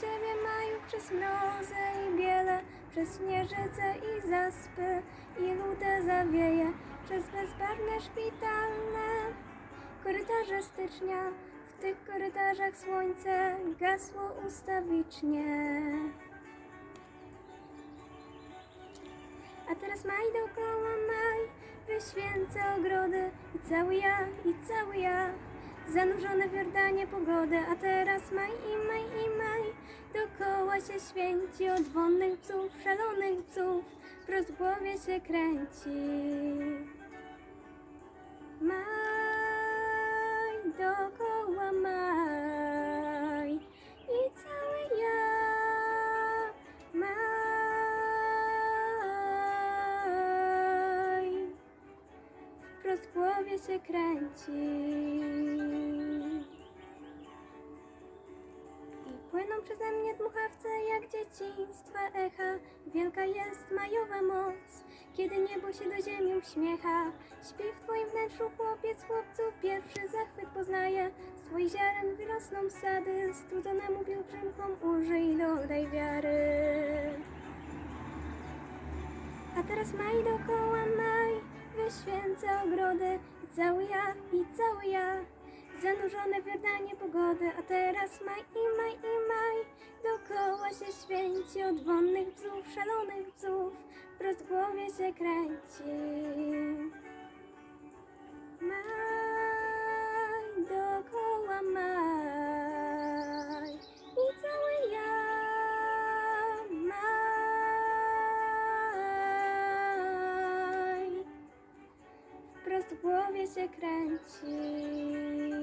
ciebie maju przez mrozy i biele, przez śnieżyce i zaspy i ludę zawieje, przez bezbarwne szpitalne korytarze stycznia. W tych korytarzach słońce gasło ustawicznie. A teraz maj dookoła maj, wyświęcę ogrody i cały ja, i cały ja, zanurzone w Jordanie pogody. A teraz maj i maj i maj, dookoła się święci od wonnych psów, szalonych psów, wprost w głowie się kręci. Maj, głowie się kręci. I płyną przeze mnie dmuchawce jak dzieciństwa echa. Wielka jest majowa moc, kiedy niebo się do ziemi uśmiecha. Śpi w twoim wnętrzu chłopiec, chłopcu, pierwszy zachwyt poznaje. Twoich ziaren wyrosną sady, strudzonemu pielgrzymkom użyj, dodaj wiary. A teraz maj dookoła maj, i cały ja, i cały ja, zanurzone w Jordanie pogody. A teraz maj i maj i maj, dookoła się święci od wonnych bzów, szalonych bzów, wprost w głowie się kręci. W głowie się kręci.